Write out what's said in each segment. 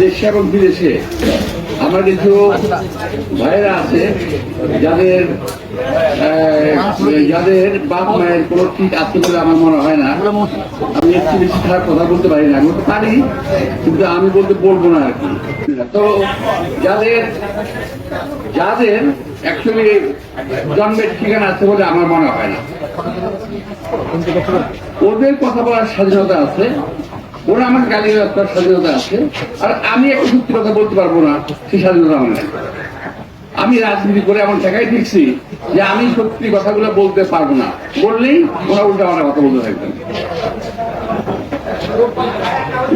দেশে এবং বিদেশে আমার কিছু ভাইয়েরা আছে যাদের যাদের বাপ মায়ের কোনো ঠিক আছে বলে আমার মনে হয় না। আমি একটু বেশি খারাপ কথা বলতে পারি না বলতে পারি, কিন্তু আমি বলতে বলব না আর কি। তো যাদের যাদের অ্যাকচুয়ালি জন্মের ঠিকানা আছে বলে আমার মনে হয় না। ওদের কথা বলার স্বাধীনতা আছে। ওরা আমার গালি রাস্তার স্বাধীনতা আছে। আর আমি একটা সত্যি কথা বলতে পারব না, সেই স্বাধীনতা আমার আমি রাজনীতি করে এমন জায়গায় দেখছি যে আমি সত্যি কথাগুলো বলতে পারব না। বললেই ওরা উল্টা আমার কথা বলতে থাকবেন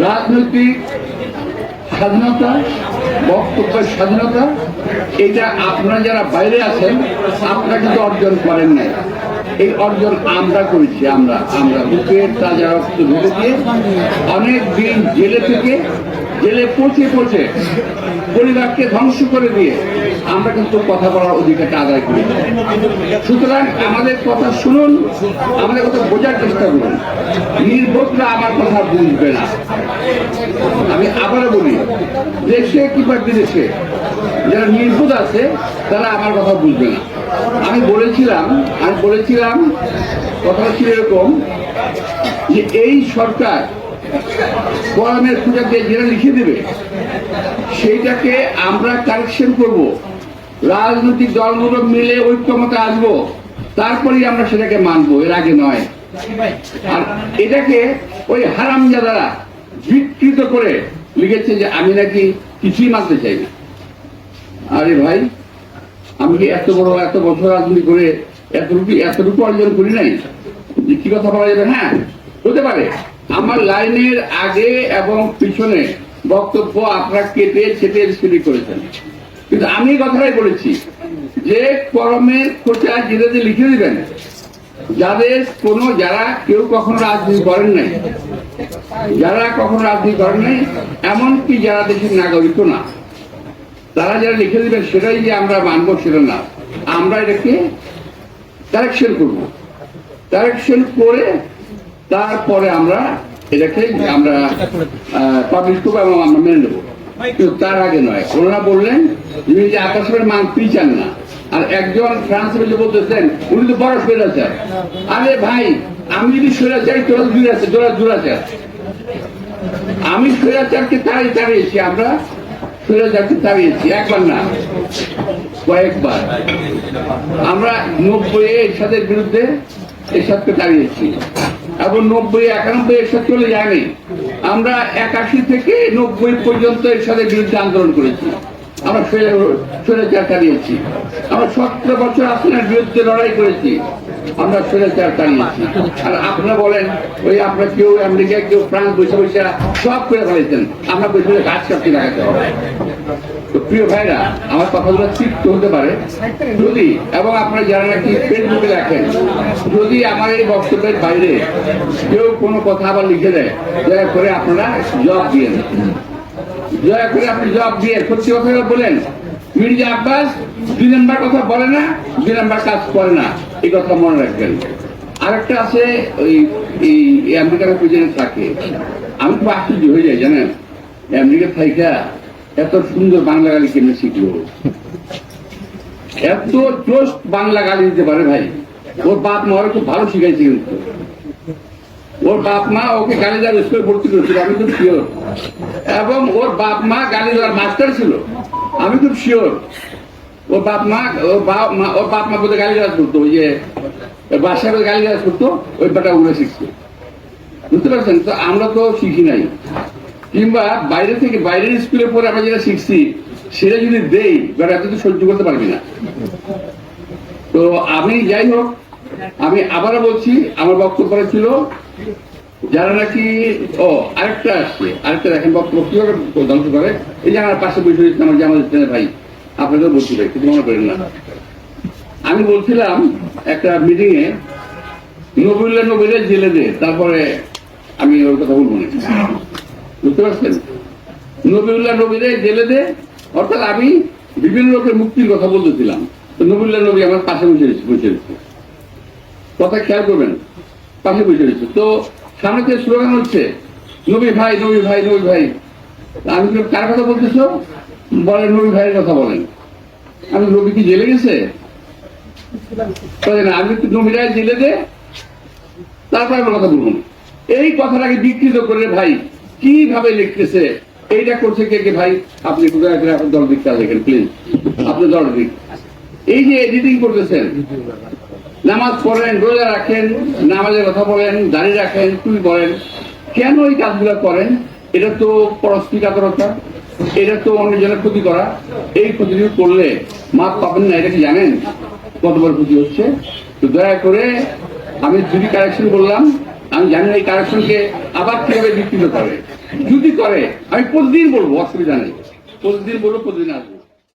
রাজনৈতিক স্বাধীনতা, বক্তব্যের স্বাধীনতা এটা আপনারা যারা বাইরে আছেন, আপনারা কিন্তু অর্জন করেন নাই। এই অর্জন আমরা করেছি আমরা আমরা বুকের তাজা রক্ত ঢুকে দিয়ে অনেক দিন জেলে থেকে, জেলে পচে পচে পরিবারকে ধ্বংস করে দিয়ে আমরা কিন্তু কথা বলার অধিকারটা আদায় করি। সুতরাং আমাদের কথা শুনুন, আমাদের কথা বোঝার চেষ্টা করুন। নির্বোধরা আমার কথা বুঝবে না। আমি আবারও বলি, দেশে কিংবা বিদেশে যারা নির্বোধ আছে, তারা আমার কথা বুঝবে না। আমি বলেছিলাম আমি বলেছিলাম, কথা ছিল এরকম যে এই সরকার পূজা দিয়ে যেটা লিখে দেবে, সেইটাকে আমরা কারেকশন করব। রাজনৈতিক দলগুলো মিলে ঐক্যমতে আসব, তারপরেই আমরা সেটাকে মানবো, এর আগে নয়। আর এটাকে ওই হারামজাদারা বিকৃত করে লিখেছে যে আমি নাকি কিছুই মানতে চাই না। আরে ভাই আমি কি এত বড়, এত বছর রাজনীতি করে এতটুকু এতটুকু অর্জন করি নাই কি কথা বলা যাবে? হ্যাঁ হতে পারে। আমার লাইনের আগে এবং পিছনে বক্তব্য আপনারা কেটে ছেটে স্পিডি করেছেন। কিন্তু আমি কথাটাই বলেছি যে কলমের খোঁচা জিরেতে লিখে দিবেন। যাদের কোনো, যারা কেউ কখনো রাজনীতি করেন নাই, যারা কখনো রাজনীতি করেন নাই, এমনকি যারা দেশের নাগরিকও না। তারা যারা লিখে দিবেন সেটাই যে আমরা মানবো সেটা না। আমরা এটাকে কারেকশন করব। কারেকশন করে তারপরে আমরা এটাকে আমরা পাবলিশ করব এবং আমরা মেনে নেব। তার আগে নয়, ওনারা বললেন, যিনি যে আকাশের মান চান না, আর একজন ফ্রান্স বলে বলতেছেন, উনি তো বড় স্বৈরাচার। আরে ভাই, আমি যদি স্বৈরাচার, তোরা দূরাচার তোরা দূরাচার আমি স্বৈরাচারকে তাড়িয়ে তাড়িয়েছি আমরা তাড়িয়েছি একবার না, কয়েকবার। আমরা নব্বই এরশাদের বিরুদ্ধে এরশাদকে তাড়িয়েছি এবং নব্বই একানব্বই এরশাদ চলে যায়নি। আমরা একাশি থেকে নব্বই পর্যন্ত এরশাদের বিরুদ্ধে আন্দোলন করেছি। আমরা তাড়িয়েছি আমরা সতেরো বছর আসনের বিরুদ্ধে লড়াই করেছি। আমরা স্বৈরাচার তাড়িয়েছি আর আপনারা বলেন, ওই আপনারা কেউ আমেরিকা কেউ ফ্রান্স বসে বসে সব করে ফেলেছেন। আমরা বসে বসে গাছ কাটতে লাগাতে হবে তো প্রিয় ভাইরা, আমার কথাগুলো তৃপ্ত হতে পারে। যদি, এবং আপনারা যারা নাকি ফেসবুকে দেখেন, যদি আমার এই বক্তব্যের বাইরে কেউ কোনো কথা আবার লিখে দেয়, দয়া করে আপনারা জবাব দিয়ে দয়া করে আপনি জবাব দিয়ে সত্যি কথা বলেন। মির্জা আব্বাস দুই নাম্বার কথা বলে না, দুই নাম্বার কাজ করে না। এই কথা মনে রাখবেন। আরেকটা আছে, ওই, এই আমেরিকার প্রেসিডেন্ট থাকে আমি খুব আশ্চর্য হয়ে যাই, জানেন? আমেরিকা থাইকা এত সুন্দর বাংলা গালি কেমনে শিখলো? এত জোশ বাংলা গালি দিতে পারে ভাই। ওর বাপ মা খুব ভালো শিখাইছে কিন্তু। ওর বাপ মা ওকে গালি দেওয়ার স্কুলে ভর্তি করেছিল, আমি খুব শিওর এবং ওর বাপ মা গালি দেওয়ার মাস্টার ছিল। আমি খুব শিওর ওর বাপ মা, ওর বাপ মা, ওর বাপ মা বলতে গালি দেওয়া করতো, ওই যে বাসায় বলে গালি দেওয়া করতো, ওই বেটা উড়ে শিখছে। বুঝতে পারছেন? তো আমরা তো শিখি নাই। কিংবা বাইরে থেকে, বাইরের স্কুলে পরে আমরা যেটা শিখছি, সেটা যদি দেই বেটা এত সহ্য করতে পারবি না। তো আমি যাই হোক, আমি আবারও বলছি, আমার বক্তব্য ছিল, যারা নাকি, ও, আরেকটা আসছে, আরেকটা দেখেন বক্তব্য, কীভাবে ধ্বংস করে, এই যে আমার পাশে বসে আমার যে আমাদের ভাই। আপনাদের বলছি কিছু মনে করেন না। আমি বলছিলাম, একটা মিটিং এ নবীল্লা নবীরে জেলে দে, তারপরে আমি ওর কথা বলব না। বুঝতে পারছেন? নবীউল্লাহ নবীরে জেলে দে, অর্থাৎ আমি বিভিন্ন লোকের মুক্তির কথা বলতেছিলাম। তো নবীউল্লাহ নবী আমার পাশে বসে বসে কথা খেয়াল করবেন, পাশে বসে রয়েছে। তো সামনে থেকে স্লোগান হচ্ছে, নবী ভাই নবী ভাই নবী ভাই আমি কার কথা বলতেছো? বলেন, রবি ভাইয়ের কথা বলেন। আমি রবি কি জেলে গেছে? আমি একটু নবীরায় জেলে দে তারপর আমার কথা বলুন এই কথাটাকে বিকৃত করে ভাই, কীভাবে লিখতেছে? এইটা করছে কে কে ভাই? আপনি করে আপনার দল দিকটা লেখেন প্লিজ আপনি দল দিক এই যে এডিটিং করতেছেন, নামাজ পড়েন, রোজা রাখেন, নামাজের কথা বলেন, দাড়ি রাখেন টুই বলেন কেন এই কাজগুলো করেন? এটা তো পরস্পরিকাতরতা এটা তো অন্যজনের ক্ষতি করা। এই ক্ষতিগুলো করলে মাপ পাবেন না, এটা কি জানেন? কতবার ক্ষতি হচ্ছে? তো দয়া করে আমি দুটি কারেকশন করলাম, আমি জানি এই কারেকশনকে আবার কীভাবে বিকৃত করে। যদি করে, আমি প্রতিদিন বলব, অসুবিধা নেই। প্রতিদিন বলব, প্রতিদিন আসব।